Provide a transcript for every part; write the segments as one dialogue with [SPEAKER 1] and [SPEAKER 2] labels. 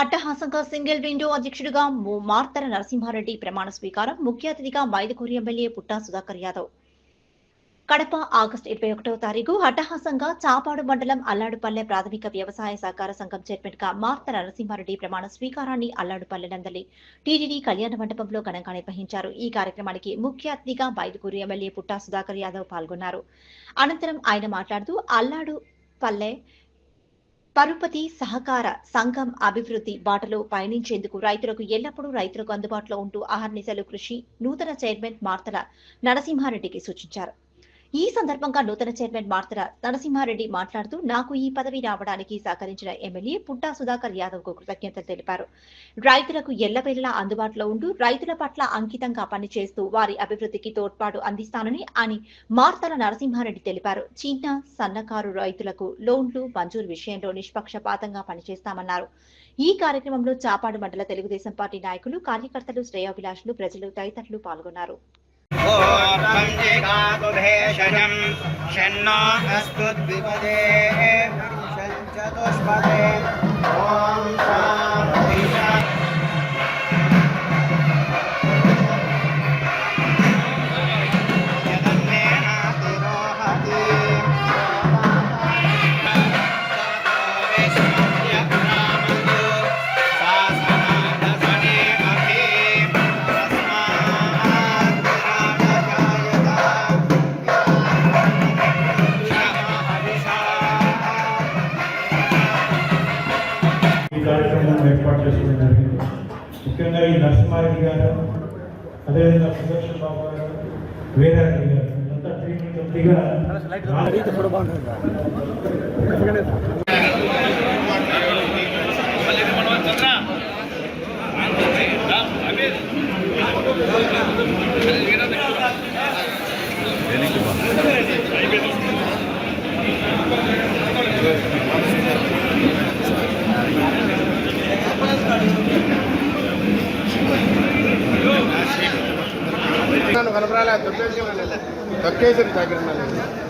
[SPEAKER 1] అట్టహాసంగా single window అధ్యక్షుడిగా మార్తర నరసింహారెడ్డి ప్రమాణ స్వీకారం. ముఖ్య అతిథిగా మైదుకూరు ఎమ్మెల్యే పుట్టా సుధాకర్ యాదవ్. కడప ఆగస్టు ఇరవై ఒకటవ తారీఖు అట్టహాసంగా చాపాడు మండలం అల్లాడుపల్లె ప్రాథమిక వ్యవసాయ సహకార సంఘం చైర్మన్గా మార్త నరసింహారెడ్డి ప్రమాణ స్వీకారాన్ని అల్లాడుపల్లె నందలి టీడీడీ కళ్యాణ మండపంలో ఘనంగా నిర్వహించారు. ఈ కార్యక్రమానికి ముఖ్య అతిథిగా బైదుకూరు ఎమ్మెల్యే పుట్టా సుధాకర్ యాదవ్ పాల్గొన్నారు. అనంతరం ఆయన మాట్లాడుతూ అల్లాడు పల్లె పరుపతి సహకార సంఘం అభివృద్ధి బాటలో పయనించేందుకు రైతులకు ఎల్లప్పుడూ రైతులకు అందుబాటులో ఉంటూ అహర్నిశలు కృషి నూతన చైర్మన్ మార్తల నరసింహారెడ్డికి సూచించారు. ఈ సందర్భంగా నూతన చైర్మన్ మార్తల నరసింహారెడ్డి మాట్లాడుతూ నాకు ఈ పదవి రావడానికి సహకరించిన ఎమ్మెల్యే పుట్టా సుధాకర్ యాదవ్కు కృతజ్ఞతలు తెలిపారు. రైతులకు ఎల్లవేళలా అందుబాటులో ఉంటూ రైతుల పట్ల అంకితంగా పనిచేస్తూ వారి అభివృద్ధికి తోడ్పాటు అందిస్తానని అని మార్తల నరసింహారెడ్డి తెలిపారు. చిన్న సన్నకారు రైతులకు లోన్లు మంజూరు విషయంలో నిష్పక్షపాతంగా పనిచేస్తామన్నారు. ఈ కార్యక్రమంలో చాపాడు మండల తెలుగుదేశం పార్టీ నాయకులు కార్యకర్తలు శ్రేయోభిలాషులు ప్రజలు తదితరులు పాల్గొన్నారు.
[SPEAKER 2] ऊर्ध्वं जिगातु भेषजं षण्णो अस्तु द्विपदे चतुष्पदे ॐ शान्ति शान्ति।
[SPEAKER 3] నరసింహారెడ్డి గారు అదేవిధంగా సుదర్శన్ బాబు గారు వీరారెడ్డి గారు అంతా ట్రీట్మెంట్
[SPEAKER 4] ಲೊಕೇಶನ್ ಲೊಕೇಶನ್ ಜಾಗ್ರತೆ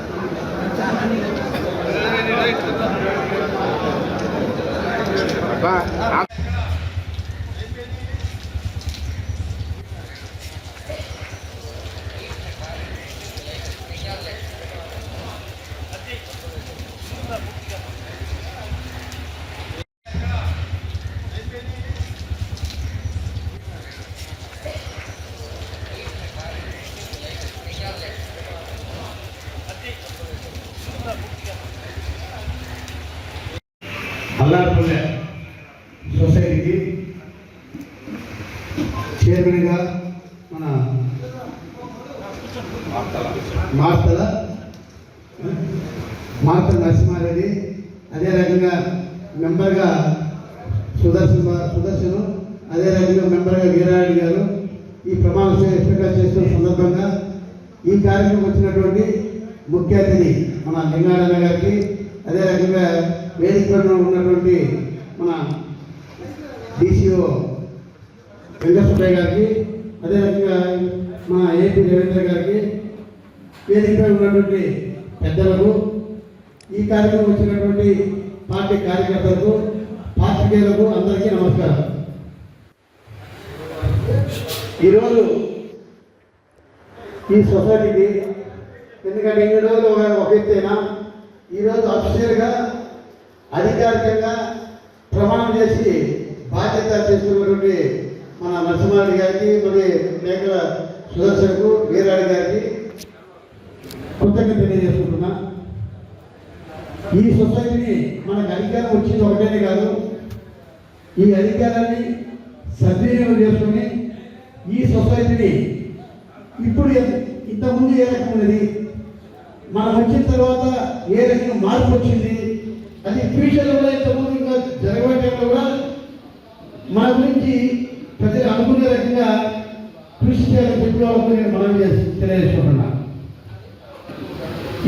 [SPEAKER 5] అల్లారపల్లె సొసైటీకి చైర్మన్గా మన మార్తల మార్తల నరసింహారెడ్డి అదే రకంగా మెంబర్గా సుదర్శన్ సుదర్శను అదే రకంగా మెంబర్గా వీరారెడ్డి గారు ఈ ప్రమాణ స్వీకారం చేస్తున్న సందర్భంగా ఈ కార్యక్రమం వచ్చినటువంటి ముఖ్య అతిథి మన లింగారాయణ గారికి అదే రకంగా వేదికలో ఉన్నటువంటి మన డిసిఓ వెంకటసుబ్బయ్య గారికి అదేవిధంగా మన ఏపీ రవీంద్ర గారికి వేదికపై ఉన్నటువంటి పెద్దలకు ఈ కార్యక్రమం వచ్చినటువంటి పార్టీ కార్యకర్తలకు పాత్రికేయులకు అందరికీ నమస్కారం. ఈరోజు ఈ సొసైటీకి ఎందుకంటే ఇన్ని రోజులు ఒక ఒక ఎత్తైనా ఈరోజు అఫీషియల్గా అధికారికంగా ప్రమాణం చేసి బాధ్యత చేస్తున్నటువంటి మన నరసింహారెడ్డి గారికి మరి మేకల సుదర్శన్కు వీరారెడ్డి గారికి కృతజ్ఞత తెలియజేసుకుంటున్నా. ఈ సొసైటీని మనకు అధికారం వచ్చింది ఒకటేనే కాదు ఈ అధికారాన్ని సద్వినియోగం చేసుకుని ఈ సొసైటీని ఇప్పుడు ఇంతకుముందు ఏ రకం ఉన్నది? మనం వచ్చిన తర్వాత ఏ రకంగా మార్పు వచ్చింది? అది ఫ్యూచర్లో కూడా ఇంతకుముందు ఇంకా జరగబోయే టైంలో కూడా మన గురించి ప్రజలు అనుకునే రకంగా కృషి చేయాలని చెప్పిన వాళ్ళకు నేను మనం చేసి తెలియజేసుకుంటున్నా.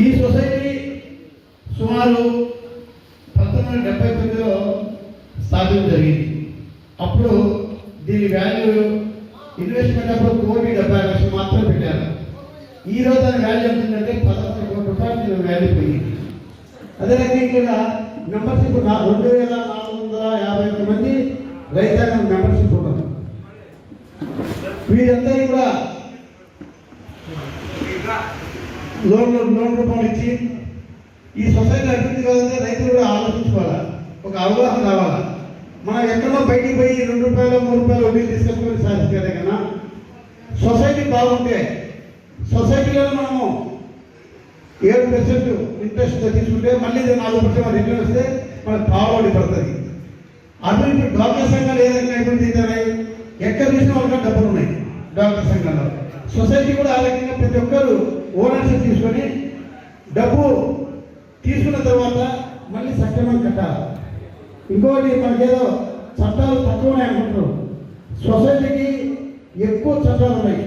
[SPEAKER 5] ఈ సొసైటీ సుమారు పంతొమ్మిది వందల డెబ్బై తొమ్మిదిలో స్థాపించడం జరిగింది. అప్పుడు దీని వాల్యూ ఇన్వెస్ట్మెంట్ అప్పుడు కోటి డెబ్బై లక్షలు మాత్రం పెట్టారు. ఈ రోజు దాని వాల్యూ ఎంతుందంటే పదహారు కోట్ల రూపాయలు వాల్యూ పోయింది. అదే రకంగా మెంబర్షిప్ రెండు వేల నాలుగు వందల యాభై ఒక్క మంది రైతాంగం మెంబర్షిప్ ఉన్నారు వీరందరూ కూడా లోన్లు లోన్ రూపంలో ఇచ్చి ఈ సొసైటీ అభివృద్ధి కావాలంటే రైతులు కూడా ఆలోచించుకోవాలా? ఒక అవగాహన రావాలా? మనం ఎక్కడో బయటికి పోయి రెండు రూపాయలు మూడు రూపాయలు వడ్డీ తీసుకెళ్ళి సాధించలే కన్నా సొసైటీ బాగుంటే సొసైటీలో మనము ఏడు పర్సెంట్ ఇంట్రెస్ట్ మళ్ళీ నాలుగు పర్సెంట్ రిటర్న్ వస్తే మనకు పావుబడి పడుతుంది. అభివృద్ధి డాక్టర్ సంఘాలు ఏదైనా ఎక్కడ చూసినా వాళ్ళకి డబ్బులు ఉన్నాయి డాక్టర్ సంఘాల్లో. సొసైటీ కూడా ఆ రకంగా ప్రతి ఒక్కరు ఓనర్షిప్ తీసుకొని డబ్బు తీసుకున్న తర్వాత మళ్ళీ సక్రమంగా కట్టాలి. ఇంకోటి మనకేదో చట్టాలు తక్కువ ఉన్నాయి అనుకుంటున్నాం సొసైటీకి ఎక్కువ చట్టాలు ఉన్నాయి.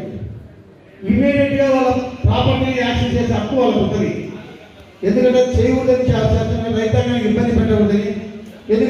[SPEAKER 5] ఇమీడియట్గా వాళ్ళ ప్రాపర్టీని యాక్సెస్ చేసే హక్కు వాళ్ళకి ఉంటుంది. ఎందుకంటే చేయకూడదని చాలా రైతాంగానికి ఇబ్బంది పెట్టకూడదని. ఎందుకంటే